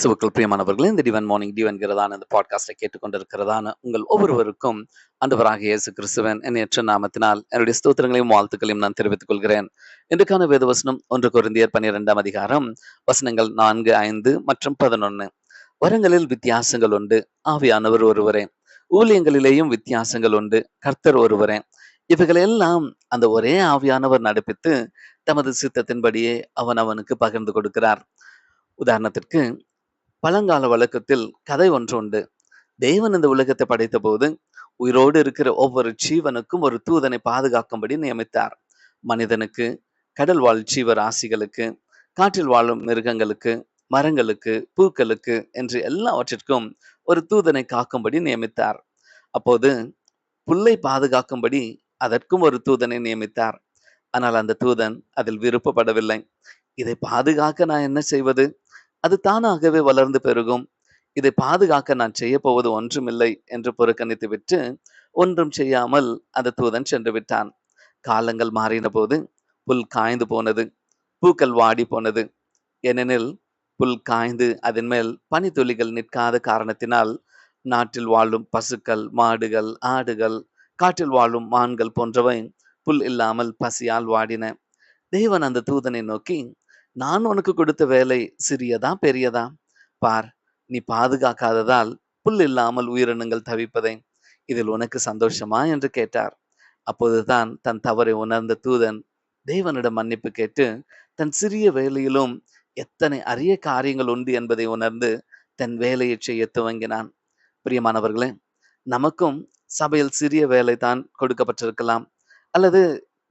கிறிஸ்துவுக்குள் பிரியமானவர்களே இந்த டிவன் மார்னிங் டிவ் என்கிறதான இந்த பாட்காஸ்டை கேட்டுக்கொண்டிருக்கிறதான உங்கள் ஒவ்வொருவருக்கும் ஆண்டவராக இயேசு கிறிஸ்துவன் எண்ணற்ற நாமத்தினால் என்னுடைய ஸ்தோத்திரங்களையும் வாழ்த்துக்களையும் நான் தெரிவித்துக் கொள்கிறேன். இன்றைக்கான வேதவசனம் ஒன்று குருந்தியர் பன்னிரெண்டாம் அதிகாரம் வசனங்கள் நான்கு ஐந்து மற்றும் பதினொன்னு. வரங்களில் வித்தியாசங்கள் உண்டு ஆவியானவர் ஒருவரே. ஊழியங்களிலேயும் வித்தியாசங்கள் உண்டு கர்த்தர் ஒருவரே. இவைகளெல்லாம் அந்த ஒரே ஆவியானவர் நடப்பித்து தமது சித்தத்தின்படியே அவன் அவனுக்கு பகிர்ந்து கொடுக்கிறார். உதாரணத்திற்கு பழங்கால வழக்கத்தில் கதை ஒன்று உண்டு தேவன் இந்த உலகத்தை படைத்த போது உயிரோடு இருக்கிற ஒவ்வொரு ஜீவனுக்கும் ஒரு தூதனை பாதுகாக்கும்படி நியமித்தார். மனிதனுக்கு கடல் வாழ் ஜீவ ராசிகளுக்கு காற்றில் வாழும் மிருகங்களுக்கு மரங்களுக்கு பூக்களுக்கு என்று எல்லாவற்றிற்கும் ஒரு தூதனை காக்கும்படி நியமித்தார். அப்போது புல்லை பாதுகாக்கும்படி அதற்கும் ஒரு தூதனை நியமித்தார். ஆனால் அந்த தூதன் அதில் விருப்பப்படவில்லை. இதை பாதுகாக்க நான் என்ன செய்வது? அது தானாகவே வளர்ந்து பெருகும். இதை பாதுகாக்க நான் செய்ய போவது ஒன்றுமில்லை என்று புறக்கணித்து விட்டு ஒன்றும் செய்யாமல் அந்த தூதன் சென்று விட்டான். காலங்கள் மாறின போது புல் காய்ந்து போனது பூக்கள் வாடி போனது. ஏனெனில் புல் காய்ந்து அதன் மேல் பனித்துளிகள் நிற்காத காரணத்தினால் நாட்டில் வாழும் பசுக்கள் மாடுகள் ஆடுகள் காட்டில் வாழும் மான்கள் போன்றவை புல் இல்லாமல் பசியால் வாடின. தேவன் அந்த தூதனை நோக்கி நான் உனக்கு கொடுத்த வேலை சிறியதா பெரியதா? பார் நீ பாதுகாக்காததால் புல் இல்லாமல் உயிரினங்கள் தவிப்பதை இதில் உனக்கு சந்தோஷமா? என்று கேட்டார். அப்போதுதான் தன் தவறை உணர்ந்த தூதன் தேவனிடம் மன்னிப்பு கேட்டு தன் சிறிய வேலையிலும் எத்தனை அரிய காரியங்கள் உண்டு என்பதை உணர்ந்து தன் வேலையை செய்ய துவங்கினான். பிரியமானவர்களே நமக்கும் சபையில் சிறிய வேலை தான் கொடுக்கப்பட்டிருக்கலாம். அல்லது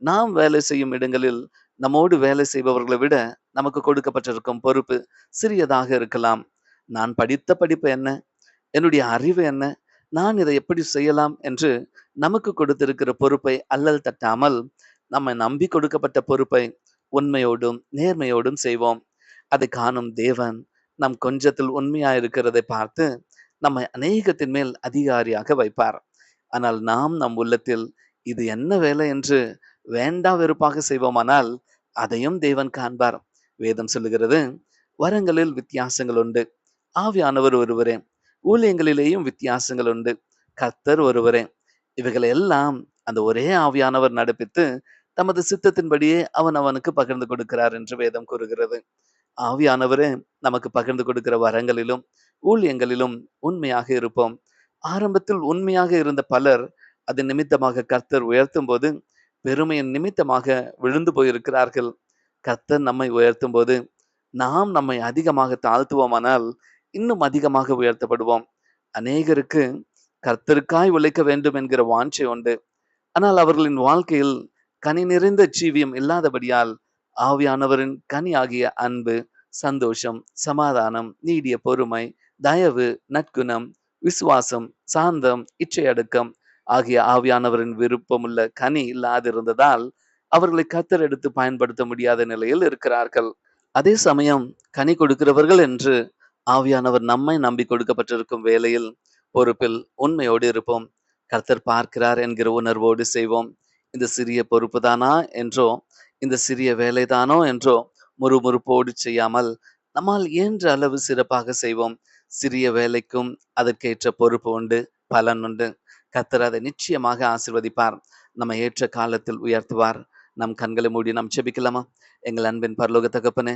நாம் வேலை செய்யும் இடங்களில் நம்மோடு வேலை செய்பவர்களை விட நமக்கு கொடுக்கப்பட்டிருக்கும் பொறுப்பு சிறியதாக இருக்கலாம். நான் படித்த படிப்பு என்ன? என்னுடைய அறிவு என்ன? நான் இதை எப்படி செய்யலாம் என்று நமக்கு கொடுத்திருக்கிற பொறுப்பை அல்லல் தட்டாமல் நம்மை நம்பி கொடுக்கப்பட்ட பொறுப்பை உண்மையோடும் நேர்மையோடும் செய்வோம். அதை காணும் தேவன் நம் கொஞ்சத்தில் உண்மையா இருக்கிறதை பார்த்து நம்மை அநேகத்தின் மேல் அதிகாரியாக வைப்பார். ஆனால் நாம் நம் உள்ளத்தில் இது என்ன வேலை என்று வேண்டா வெறுப்பாக செய்வோமானால் அதையும் தேவன் காண்பார். வேதம் சொல்லுகிறது வரங்களில் வித்தியாசங்கள் உண்டு. ஆவியானவர் ஒருவரே. ஊழியங்களிலேயும் வித்தியாசங்கள் உண்டு. கர்த்தர் ஒருவரே. இவைகளை எல்லாம் அந்த ஒரே ஆவியானவர் நடப்பித்து தமது சித்தத்தின்படியே அவன் அவனுக்கு பகிர்ந்து கொடுக்கிறார் என்று வேதம் கூறுகிறது. ஆவியானவரே நமக்கு பகிர்ந்து கொடுக்கிற வரங்களிலும் ஊழியங்களிலும் உண்மையாக இருப்போம். ஆரம்பத்தில் உண்மையாக இருந்த பலர் அதன் நிமித்தமாக கர்த்தர் உயர்த்தும் போது பெருமையின் நிமித்தமாக விழுந்து போயிருக்கிறார்கள். கர்த்தர் நம்மை உயர்த்தும் போது நாம் நம்மை அதிகமாக தாழ்த்துவோமானால் இன்னும் அதிகமாக உயர்த்தப்படுவோம். அநேகருக்கு கர்த்தருக்காய் உழைக்க வேண்டும் என்கிற வாஞ்சை உண்டு. ஆனால் அவர்களின் வாழ்க்கையில் கனி நிறைந்த ஜீவியம் இல்லாதபடியால் ஆவியானவரின் கனி ஆகிய அன்பு சந்தோஷம் சமாதானம் நீடிய பொறுமை தயவு நற்குணம் விசுவாசம் சாந்தம் இச்சையடக்கம் ஆகிய ஆவியானவரின் விருப்பமுள்ள கனி இல்லாதிருந்ததால் அவர்களை கத்தர் எடுத்து பயன்படுத்த முடியாத நிலையில் இருக்கிறார்கள். அதே சமயம் கனி கொடுக்கிறவர்கள் என்று ஆவியானவர் நம்மை நம்பி கொடுக்கப்பட்டிருக்கும் வேலையில் பொறுப்பில் உண்மையோடு இருப்போம். கர்த்தர் பார்க்கிறார் என்கிற உணர்வோடு செய்வோம். இந்த சிறிய பொறுப்பு தானா என்றோ இந்த சிறிய வேலைதானோ என்றோ முறுமுறுப்போடு செய்யாமல் நம்மால் இயன்ற அளவு சிறப்பாக செய்வோம். சிறிய வேலைக்கும் அதற்கேற்ற பொறுப்பு உண்டு பலன் உண்டு. கத்தர் அதை நிச்சயமாக ஆசிர்வதிப்பார். நம்ம ஏற்ற காலத்தில் உயர்த்துவார். நம் கண்களை மூடி நாம் செபிக்கலாமா எங்கள் அன்பின் பரலோக தகப்பனே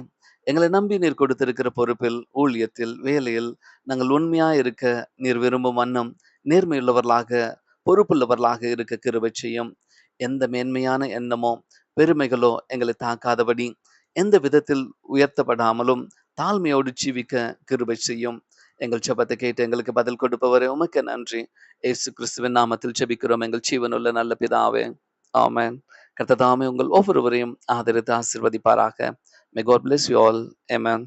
எங்களை நம்பி நீர் கொடுத்திருக்கிற பொறுப்பில் ஊழியத்தில் வேலையில் நாங்கள் உண்மையா இருக்க நீர் விரும்பும் வண்ணம் நேர்மையுள்ளவர்களாக பொறுப்புள்ளவர்களாக இருக்க கிருவை செய்யும். எந்த மேன்மையான எண்ணமோ பெருமைகளோ எங்களை தாக்காதபடி எந்த விதத்தில் உயர்த்தப்படாமலும் தாழ்மையோடு ஜீவிக்க கிருபை செய்யும். எங்கள் ஜபத்தை கேட்டு எங்களுக்கு பதில் கொடுப்பவரே உமக்கு நன்றி. ஏசு கிறிஸ்துவின் நாமத்தில் ஜபிக்கிறோம். எங்கள் ஜீவனுள்ள நல்ல பிதாவே ஆமென். கர்த்ததாமே உங்கள் ஒவ்வொருவரையும் ஆதரித்து ஆசிர்வதிப்பாராக. May God bless you all amen